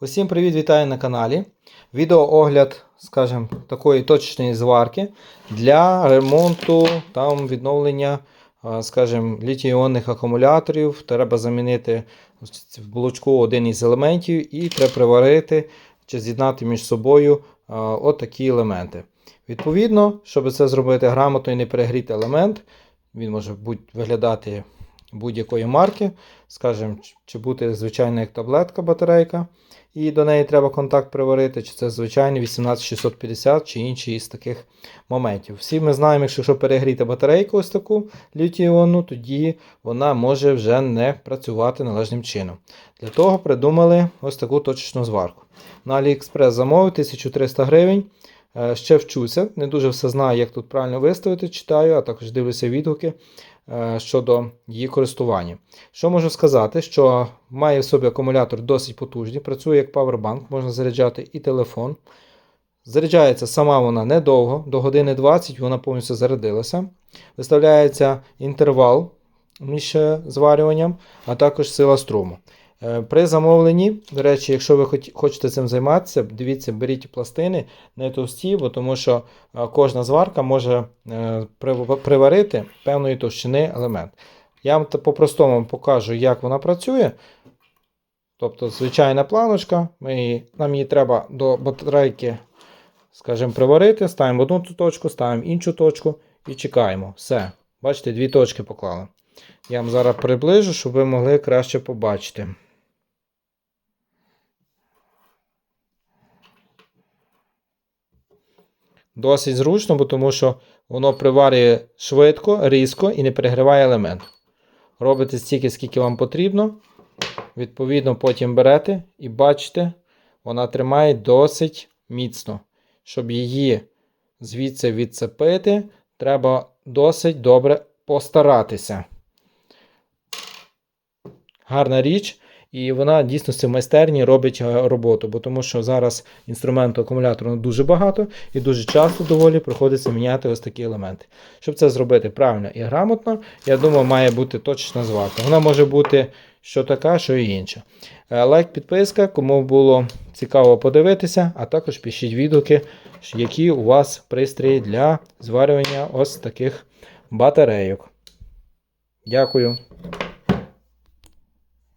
Усім привіт, вітаю на каналі. Відеоогляд, скажімо, такої точечної зварки для ремонту там відновлення, скажімо, літій-іонних акумуляторів. Треба замінити в блочку один із елементів і треба приварити чи з'єднати між собою а, от елементи. Відповідно, щоб це зробити грамотно і не перегріти елемент, він може будь, виглядати будь-якої марки, скажімо, чи бути звичайна як таблетка батарейка, і до неї треба контакт приварити, чи це звичайний 18650 чи інший із таких моментів. Всі ми знаємо, якщо що перегріти батарейку ось таку літій-іонну, тоді вона може вже не працювати належним чином. Для того придумали ось таку точечну зварку. На AliExpress замовив 1300 гривень. Е, Ще вчуся, не дуже все знаю, як тут правильно виставити, читаю, а також дивлюся відгуки щодо її користування. Що можу сказати, що має в собі акумулятор досить потужний, працює як павербанк, можна заряджати і телефон. Заряджається сама вона недовго, до години 20 вона повністю зарядилася. Виставляється інтервал між е, зварюванням, а також сила струму. Е, При замовленні, до речі, якщо ви хоч- хочете цим займатися, дивіться, беріть пластини не товсті, бо тому що е, кожна зварка може е, приварити певної товщини елемент. Я вам по-простому покажу, як вона працює. Тобто, звичайна планочка, ми її, нам її треба до батарейки, скажімо, приварити, ставимо одну точку, ставимо іншу точку і чекаємо. Все. Бачите, дві точки поклали. Я вам зараз приближу, щоб ви могли краще побачити. Досить зручно, бо тому що воно приварює швидко, різко і не перегріває елемент. Робите стільки, скільки вам потрібно. Відповідно, потім берете і бачите, вона тримає досить міцно. Щоб її звідси відцепити, треба досить добре постаратися. Гарна річ, і вона дійсно в майстерні робить е, роботу, бо тому що зараз інструменту акумулятору дуже багато і дуже часто доволі приходиться міняти ось такі елементи. Щоб це зробити правильно і грамотно, я думаю, має бути точна зварка. Вона може бути що така, що і інша. Е, Лайк, підписка, кому було цікаво подивитися, а також пишіть відгуки, які у вас пристрої для зварювання ось таких батарейок. Дякую.